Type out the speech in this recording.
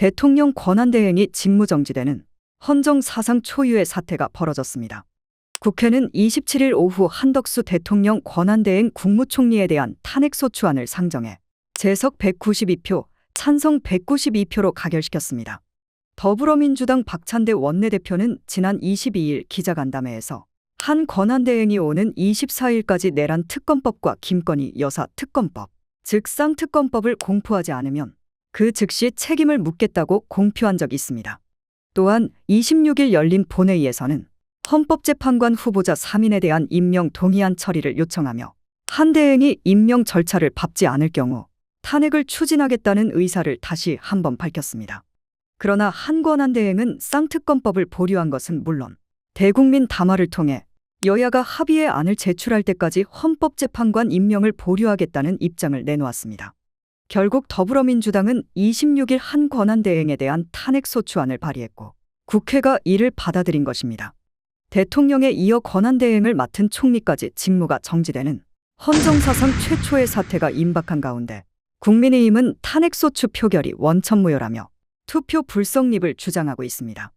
대통령 권한대행이 직무정지되는 헌정 사상 초유의 사태가 벌어졌습니다. 국회는 27일 오후 한덕수 대통령 권한대행 국무총리에 대한 탄핵소추안을 상정해 재석 192표, 찬성 192표로 가결시켰습니다. 더불어민주당 박찬대 원내대표는 지난 22일 기자간담회에서 한 권한대행이 오는 24일까지 내란 특검법과 김건희 여사 특검법, 즉 쌍특검법을 공포하지 않으면 그 즉시 책임을 묻겠다고 공표한 적이 있습니다. 또한 26일 열린 본회의에서는 헌법재판관 후보자 3인에 대한 임명 동의안 처리를 요청하며 한 대행이 임명 절차를 밟지 않을 경우 탄핵을 추진하겠다는 의사를 다시 한 번 밝혔습니다. 그러나 한권한 대행은 쌍특검법을 보류한 것은 물론 대국민 담화를 통해 여야가 합의의 안을 제출할 때까지 헌법재판관 임명을 보류하겠다는 입장을 내놓았습니다. 결국 더불어민주당은 26일 한 권한대행에 대한 탄핵소추안을 발의했고 국회가 이를 받아들인 것입니다. 대통령에 이어 권한대행을 맡은 총리까지 직무가 정지되는 헌정사상 최초의 사태가 임박한 가운데 국민의힘은 탄핵소추 표결이 원천무효라며 투표 불성립을 주장하고 있습니다.